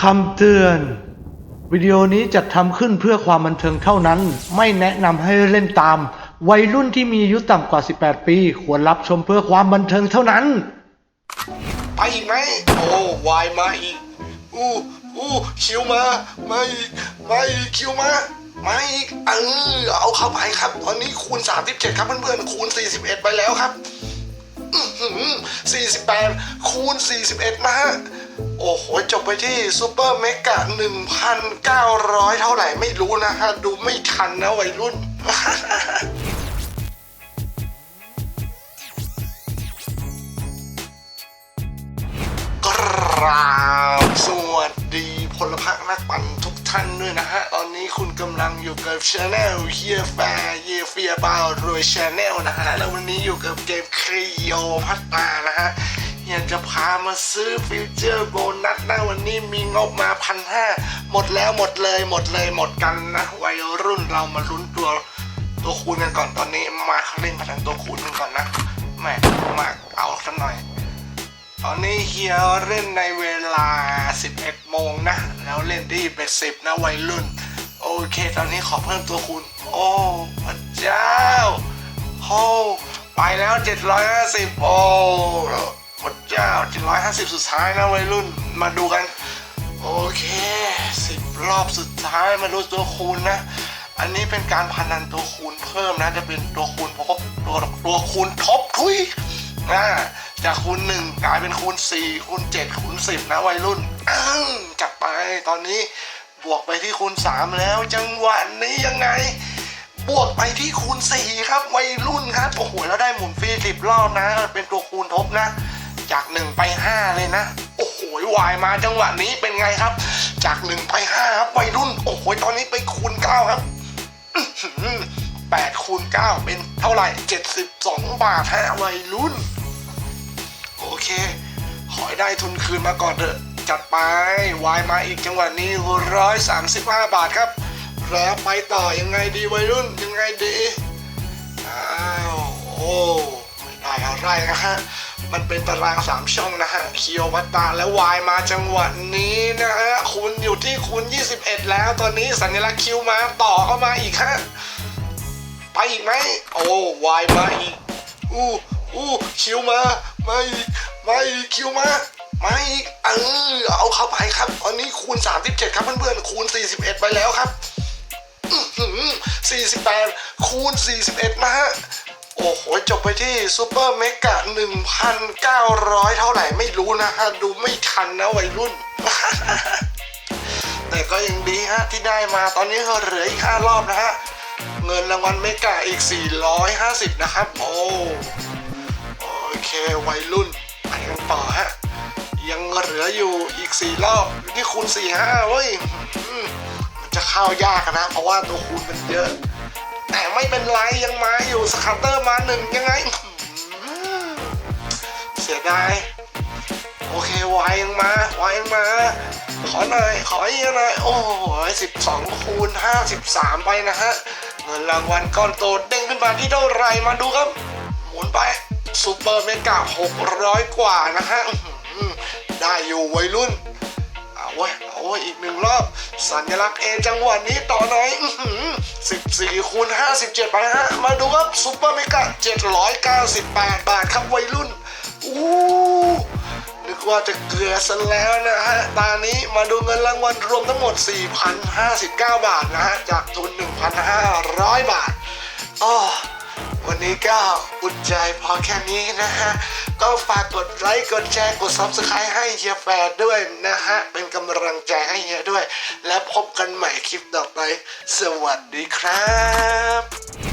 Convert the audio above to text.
คำเตือน วิดีโอนี้จัดทำขึ้นเพื่อความบันเทิงเท่านั้น ไม่แนะนำให้เล่นตาม วัยรุ่นที่มีอายุต่ำกว่า 18 ปี ควรรับชมเพื่อความบันเทิงเท่านั้น ไปอีกไหม โอ้วายมาอีก อู้อู้คิวมามาอีกมาอีกคิวมามาอีกเออเอาเข้าไปครับตอนนี้คูณ 37 ครับเพื่อนๆคูณ 41 ไปแล้วครับ 48 คูณ 41 นะฮะ โอ้โห จบไปที่ซูเปอร์เมกะ1,900 เท่าไหร่ไม่รู้นะฮะ ดูไม่ทันนะวัยรุ่น กราบสวัสดีพลพรรคนักปั่นทุกท่านด้วยนะฮะ ตอนนี้คุณกำลังอยู่กับช anel เฮียแฟร์เยเฟียบาวรวยช anel นะฮะ แล้ววันนี้อยู่กับเกมครีโอพัตตานะฮะ เฮียจะพามาซื้อฟิวเจอร์โบนัสนะวันนี้มีงบมาพันห้าหมดแล้วหมดเลยหมดเลยหมดกันนะวัยรุ่นเรามาลุ้นตัวตัวคูณกันก่อนตอนนี้มาเล่นพนันตัวคูณกันก่อนนะแม่มาเอาสักหน่อย ตอนนี้เฮียเล่นในเวลา 11 โมงนะ แล้วเล่นที่เบ็ดสิบนะวัยรุ่น โอเค ตอนนี้ขอเพิ่มตัวคูณ โอ้พระเจ้าโอ้ไปแล้ว 750 โอ้ 750 สุดท้ายนะวัยรุ่นมาดูกัน โอเค 10 รอบสุดท้ายมาดูตัวคูณนะ อันนี้เป็นการพนันตัวคูณเพิ่มนะ จะเป็นตัวคูณทบตัวตัวคูณทบทุยอ่าจากคูณหนึ่งกลายเป็นคูณสี่คูณเจ็ดคูณสิบนะวัยรุ่นอ้าวจัดไปตอนนี้บวกไปที่คูณสามแล้ว จังหวะนี้ยังไง บวกไปที่คูณสี่ครับวัยรุ่นครับโอ้โหแล้วได้หมุนฟรีสิบรอบนะ เป็นตัวคูณทบนะ จากหนึ่งไปห้าเลยนะ โอ้โหวายมาจังหวะนี้เป็นไงครับ จากหนึ่งไปห้าครับวัยรุ่น โอ้โหตอนนี้ไปคูณเก้าครับแปดคูณเก้าเป็นเท่าไหร่เจ็ดสิบสองบาทฮะวัยรุ่น โอเค ขอได้ทุนคืนมาก่อนเถอะ จัดไปวายมาอีกจังหวะนี้ร้อยสามสิบห้าบาทครับ แล้วไปต่อยังไงดีวัยรุ่นยังไงดี อ้าว โอ้ ไม่ได้อะไรนะฮะ มันเป็นตารางสามช่องนะฮะเคียววัตตาและวายมาจังหวะนี้นะฮะคุณอยู่ที่คุณ 21 แล้ว ตอนนี้สัญลักษณ์คิวมาต่อเข้ามาอีกฮะไปอีกไหมโอ้วายมาอีกอู้อู้คิวมามาอีกมาอีกคิวมามาอีกเออเอาเข้าไปครับตอนนี้คูณ 37 ครับเพื่อนๆคูณ 41 ไปแล้วครับ48คูณ 41นะฮะ โอ้โห จบไปที่ซูเปอร์เมกะ1,900 เท่าไหร่ไม่รู้นะฮะ ดูไม่ทันนะวัยรุ่น แต่ก็ยังดีฮะ ที่ได้มาตอนนี้ก็เหลืออีก 5 รอบนะฮะ เงินรางวัลเมกะอีก 450 นะครับ โอ้โอเควัยรุ่นไปกันต่อฮะ ยังเหลืออยู่อีก 4 รอบที่คูณ4 5เว้ยมมันจะเข้ายากนะ เพราะว่าตัวคูณมันเยอะ แต่ไม่เป็นไรยังมาอยู่สคัตเตอร์มาหนึ่งยังไง เสียดายโอเควายยังมาวายยังมา ขอหน่อย ขออีกหน่อย โอ้โหสิบสองคูณห้าสิบสามไปนะฮะ เงินรางวัลก้อนโตเด้งขึ้นมาที่เท่าไรมาดูครับ หมุนไปซูเปอร์เมกะหกร้อยกว่านะฮะ ได้อยู่วัยรุ่น ยเอาเว้ยอีกหนึ่งรอบ สัญลักษณ์เอจังหวะนี้ต่อหน่อยสิบสี่คูณห้าสิบเจ็ดไปฮะ มาดูครับซูเปอร์เมกะเจ็ดร้อยเก้าสิบแปดบาทครับวัยรุ่นอู้นึกว่าจะเกลือซะแล้วนะฮะตอนนี้มาดูเงินรางวัลรวมทั้งหมด 4,059 บาทนะฮะ จากทุน 1,500 บาทอ้อ วันนี้ก็อุ่นใจพอแค่นี้นะฮะ ก็ฝากกดไลค์ กดแชร์ กด Subscribe ให้เฮียแฟร์ด้วยนะฮะ เป็นกำลังใจให้เฮียด้วย และพบกันใหม่คลิปต่อไป สวัสดีครับ